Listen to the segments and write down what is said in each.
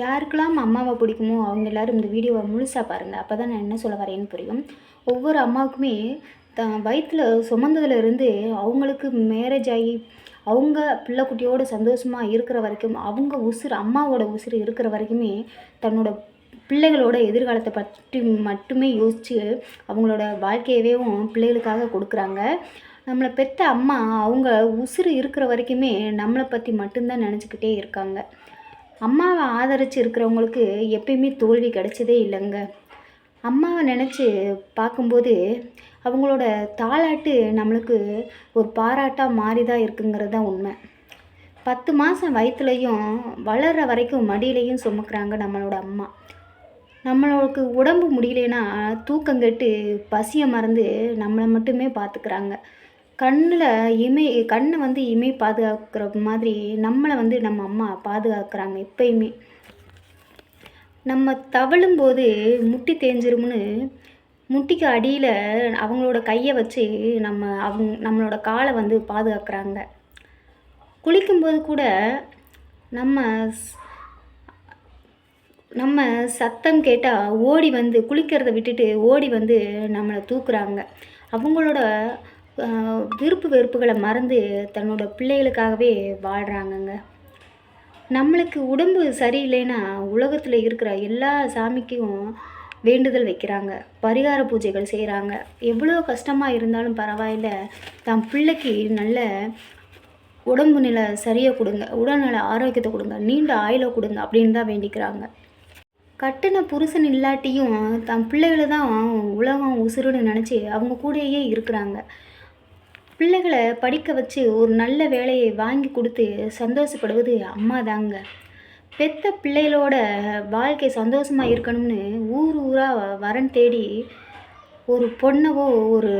யாருக்கெல்லாம் அம்மாவை பிடிக்குமோ அவங்க எல்லாரும் இந்த வீடியோவை முழுசாக பாருங்கள் அப்போ தான் நான் என்ன சொல்ல வரேன்னு புரியும். ஒவ்வொரு அம்மாவுக்குமே த வயிற்றில் சுமந்ததுலேருந்து அவங்களுக்கு மேரேஜ் ஆகி அவங்க பிள்ளைக்குட்டியோட சந்தோஷமாக இருக்கிற வரைக்கும் அவங்க உசுறு அம்மாவோட உசுறு இருக்கிற வரைக்குமே தன்னோட பிள்ளைகளோட எதிர்காலத்தை பற்றி மட்டுமே யோசித்து அவங்களோட வாழ்க்கையவேவும் பிள்ளைகளுக்காக கொடுக்குறாங்க. நம்மளை பெற்ற அம்மா அவங்க உசுறு இருக்கிற வரைக்குமே நம்மளை பற்றி மட்டும்தான் நினச்சிக்கிட்டே இருக்காங்க. அம்மாவை ஆதரித்து இருக்கிறவங்களுக்கு எப்பயுமே தோல்வி கிடைச்சதே இல்லைங்க. அம்மாவை நினச்சி பார்க்கும்போது அவங்களோட தாளாட்டு நம்மளுக்கு ஒரு பாராட்டாக மாறி தான் இருக்குங்கிறது தான் உண்மை. பத்து மாதம் வயிற்றுலையும் வளர்கிற வரைக்கும் மடியிலையும் சுமக்கிறாங்க நம்மளோட அம்மா. நம்மளுக்கு உடம்பு முடியலன்னா தூக்கம் கெட்டு பசியை மறந்து நம்மளை மட்டுமே பார்த்துக்கிறாங்க. கண்ணில் இமை கண்ணை வந்து இமை பாதுகாக்கிற மாதிரி நம்மளை வந்து நம்ம அம்மா பாதுகாக்கிறாங்க எப்பயுமே. நம்ம தவழும்போது முட்டி தேஞ்சிரும்னு முட்டிக்கு அடியில் அவங்களோட கையை வச்சு நம்ம அவங்க நம்மளோட காலை வந்து பாதுகாக்கிறாங்க. குளிக்கும்போது கூட நம்ம ஸ்- நம்ம சத்தம் கேட்டால் ஓடி வந்து குளிக்கிறத விட்டுட்டு ஓடி வந்து நம்மளை தூக்குறாங்க. அவங்களோட விருப்பு வெறுப்புகளை மறந்து தன்னோட பிள்ளைகளுக்காகவே வாழ்கிறாங்கங்க நம்மளுக்கு உடம்பு சரியில்லைன்னா உலகத்தில் இருக்கிற எல்லா சாமிக்கும் வேண்டுதல் வைக்கிறாங்க. பரிகார பூஜைகள் செய்கிறாங்க எவ்வளோ கஷ்டமாக இருந்தாலும் பரவாயில்ல தன் பிள்ளைக்கு நல்ல உடம்பு நிலை சரியாக கொடுங்க உடல்நல ஆரோக்கியத்தை கொடுங்க நீண்ட ஆயுளை கொடுங்க அப்படின்னு தான் வேண்டிக்கிறாங்க. கட்டின புருஷன் இல்லாட்டியும் தன் பிள்ளைகளை தான் உலகம் உசுருன்னு நினச்சி அவங்க கூடயே இருக்கிறாங்க. பிள்ளைகளை படிக்க வச்சு ஒரு நல்ல வேலையை வாங்கி கொடுத்து சந்தோஷப்படுவது அம்மா தாங்க பெத்த பிள்ளைகளோட வாழ்க்கை சந்தோஷமாக இருக்கணும்னு ஊர் ஊராக வரன் தேடி ஒரு பொண்ணவோ ஒரு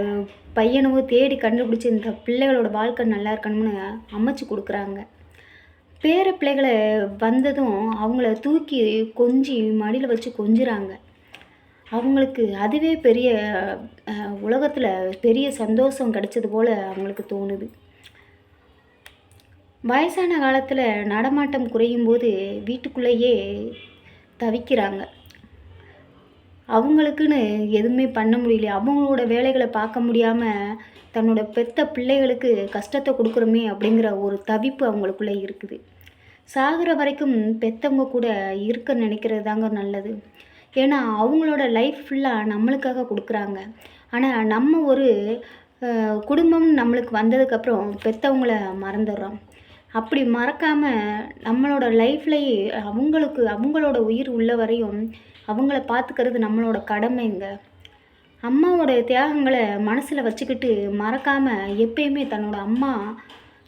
பையனவோ தேடி கண்டுபிடிச்சி இந்த பிள்ளைகளோட வாழ்க்கை நல்லா இருக்கணும்னு அமைச்சு கொடுக்குறாங்க. பேர பிள்ளைகளை வந்ததும் அவங்கள தூக்கி கொஞ்சி மடியில் வச்சு கொஞ்சுறாங்க. அவங்களுக்கு அதுவே பெரிய உலகத்தில் பெரிய சந்தோஷம் கிடைச்சது போல் அவங்களுக்கு தோணுது. வயசான காலத்தில் நடமாட்டம் குறையும் போது வீட்டுக்குள்ளேயே தவிக்கிறாங்க. அவங்களுக்குன்னு எதுவுமே பண்ண முடியல. அவங்களோட வேலைகளை பார்க்க முடியாமல் தன்னோட பெத்த பிள்ளைகளுக்கு கஷ்டத்தை கொடுக்குறோமே அப்படிங்கிற ஒரு தவிப்பு அவங்களுக்குள்ளே இருக்குது. சாகிற வரைக்கும் பெத்தவங்க கூட இருக்க நினைக்கிறது தாங்க நல்லது. ஏன்னா அவங்களோட லைஃப் ஃபுல்லாக நம்மளுக்காக கொடுக்குறாங்க. ஆனால் நம்ம ஒரு குடும்பம் நம்மளுக்கு வந்ததுக்கப்புறம் பெற்றவங்கள மறந்துடுறோம். அப்படி மறக்காமல் நம்மளோட லைஃப்லேயே அவங்களுக்கு அவங்களோட உயிர் உள்ள வரையும் அவங்கள பார்த்துக்கிறது நம்மளோட கடமைங்க. அம்மாவோட தியாகங்களை மனசில் வச்சுக்கிட்டு மறக்காமல் எப்பயுமே தன்னோட அம்மா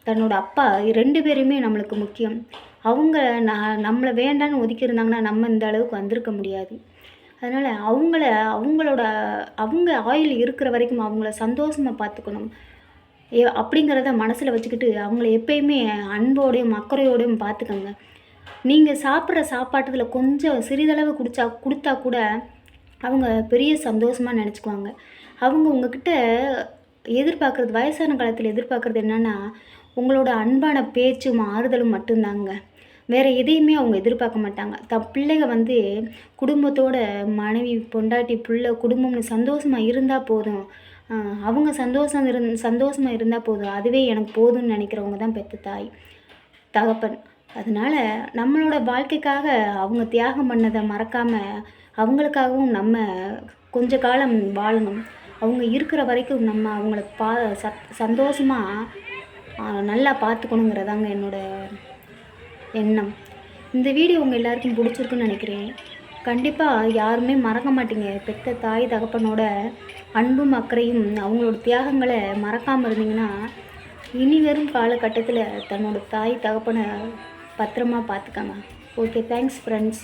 தன்னோட அப்பா ரெண்டு பேருமே நம்மளுக்கு முக்கியம். அவங்க நான் நம்மளை வேண்டான்னு ஒதுக்கியிருந்தாங்கன்னா நம்ம இந்த அளவுக்கு வந்திருக்க முடியாது. அதனால் அவங்கள அவங்களோட அவங்க ஆயுள் இருக்கிற வரைக்கும் அவங்கள சந்தோஷமாக பார்த்துக்கணும். ஏ அப்படிங்கிறத மனசில் வச்சுக்கிட்டு அவங்கள எப்பயுமே அன்போடையும் அக்கறையோடையும் பார்த்துக்கோங்க. நீங்கள் சாப்பிட்ற சாப்பாட்டுல கொஞ்சம் சிறிதளவு குடிச்சா கொடுத்தா கூட அவங்க பெரிய சந்தோஷமாக நினச்சிக்குவாங்க. அவங்க உங்ககிட்ட எதிர்பார்க்குறது வயசான காலத்தில் எதிர்பார்க்குறது என்னென்னா உங்களோட அன்பான பேச்சும் ஆறுதலும் மட்டும்தாங்க. வேறு எதையுமே அவங்க எதிர்பார்க்க மாட்டாங்க. தன் பிள்ளைங்க வந்து குடும்பத்தோட மனைவி பொண்டாட்டி பிள்ளை குடும்பம்னு சந்தோஷமாக இருந்தால் போதும். அவங்க சந்தோஷம் இருந் சந்தோஷமாக இருந்தால் போதும். அதுவே எனக்கு போதும்னு நினைக்கிறவங்க தான் பெத்த தாய் தகப்பன். அதனால் நம்மளோட வாழ்க்கைக்காக அவங்க தியாகம் பண்ணதை மறக்காமல் அவங்களுக்காகவும் நம்ம கொஞ்ச காலம் வாழணும். அவங்க இருக்கிற வரைக்கும் நம்ம அவங்கள பா சத் சந்தோஷமாக நல்லா பார்த்துக்கணுங்கிறதாங்க என்னோடய எண்ணம். இந்த வீடியோ உங்கள் எல்லாருக்கும் பிடிச்சிருக்குன்னு நினைக்கிறேன். கண்டிப்பாக யாருமே மறக்க மாட்டீங்க. பெத்த தாய் தகப்பனோட அன்பும் அக்கறையும் அவங்களோட தியாகங்களை மறக்காமல் இருந்தீங்கன்னா இனி வரும் காலகட்டத்தில் தன்னோட தாய் தகப்பனை பத்திரமா பார்த்துக்காங்க. Okay thanks friends